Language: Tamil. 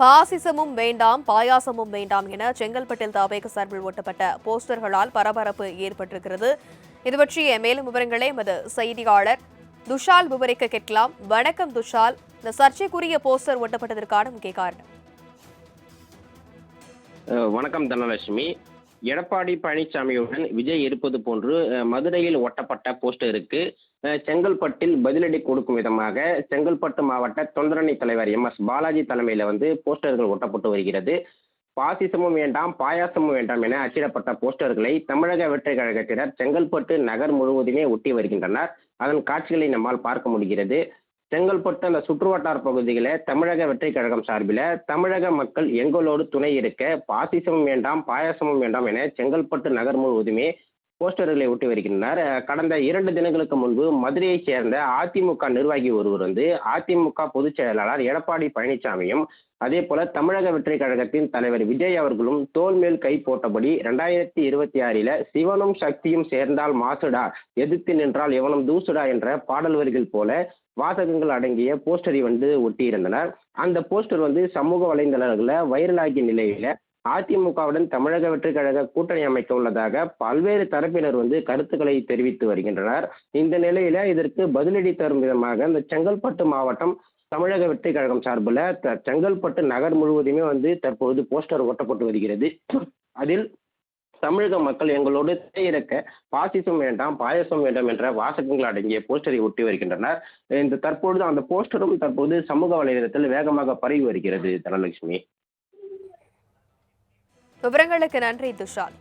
பாசிசமும் வேண்டாம் பாயாசமும் வேண்டாம் என செங்கல்பட்டில் தாவேக சார்பில் ஒட்டப்பட்ட போஸ்டர்களால் பரபரப்பு ஏற்பட்டிருக்கிறது. இது பற்றிய மேலும் விவரங்களை எமது செய்தியாளர் துஷால் விவரிக்க கேட்கலாம். வணக்கம் துஷால். இந்த சர்ச்சைக்குரிய போஸ்டர் ஒட்டப்பட்டதற்கான முக்கிய காரணம். வணக்கம் தனலட்சுமி. எடப்பாடி பழனிசாமியுடன் விஜய் இருப்பது போன்று மதுரையில் ஒட்டப்பட்ட போஸ்டருக்கு செங்கல்பட்டில் பதிலடி கொடுக்கும் விதமாக செங்கல்பட்டு மாவட்ட தொண்டரணி தலைவர் எம் எஸ் பாலாஜி தலைமையில் வந்து போஸ்டர்கள் ஒட்டப்பட்டு வருகிறது. பாசிசமும் வேண்டாம் பாயாசமும் வேண்டாம் என அச்சிடப்பட்ட போஸ்டர்களை தமிழக வெற்றி கழகத்தினர் செங்கல்பட்டு நகர் முழுவதுமே ஒட்டி வருகின்றனர். அதன் காட்சிகளை நம்மால் பார்க்க முடிகிறது. செங்கல்பட்டு அந்த சுற்றுவட்டார பகுதிகளில் தமிழக வெற்றி கழகம் சார்பில் தமிழக மக்கள் எங்களோடு துணை இருக்க பாசிசமும் வேண்டாம் பாயாசமும் வேண்டாம் என செங்கல்பட்டு நகர் முழுவதுமே போஸ்டர்களை ஒட்டி வருகின்றனர் கடந்த இரண்டு தினங்களுக்கு முன்பு மதுரையைச் சேர்ந்த அதிமுக நிர்வாகி ஒருவர் வந்து அதிமுக பொதுச் செயலாளர் எடப்பாடி பழனிசாமியும் அதே போல தமிழக வெற்றி கழகத்தின் தலைவர் விஜய் அவர்களும் தோல் மேல் கை போட்டபடி ரெண்டாயிரத்தி இருபத்தி ஆறில சிவனும் சக்தியும் சேர்ந்தால் மாசுடா எதிர்த்து நின்றால் எவனும் தூசுடா என்ற பாடல் வரிகள் போல வாசகங்கள் அடங்கிய போஸ்டரை வந்து ஒட்டியிருந்தனர். அந்த போஸ்டர் வந்து சமூக வலைதளங்களில் வைரலாகிய நிலையில அதிமுகவுடன் தமிழக வெற்றி கழக கூட்டணி அமைக்க உள்ளதாக பல்வேறு தரப்பினர் வந்து கருத்துக்களை தெரிவித்து வருகின்றனர். இந்த நிலையில இதற்கு பதிலடி தரும் விதமாக இந்த செங்கல்பட்டு மாவட்டம் தமிழக வெற்றி கழகம் சார்பில் த- செங்கல்பட்டு நகர் முழுவதுமே வந்து தற்போது போஸ்டர் ஒட்டப்பட்டு வருகிறது. அதில் தமிழக மக்கள் எங்களோடு இருக்க பாசிசம் வேண்டாம் பாயசம் வேண்டாம் என்ற வாசகங்கள் அடங்கிய போஸ்டரை ஒட்டி வருகின்றனர். இந்த தற்பொழுது அந்த போஸ்டரும் தற்போது சமூக வலைதளத்தில் வேகமாக பரவி வருகிறது தனலட்சுமி. விவரங்களுக்கு நன்றி துஷால்.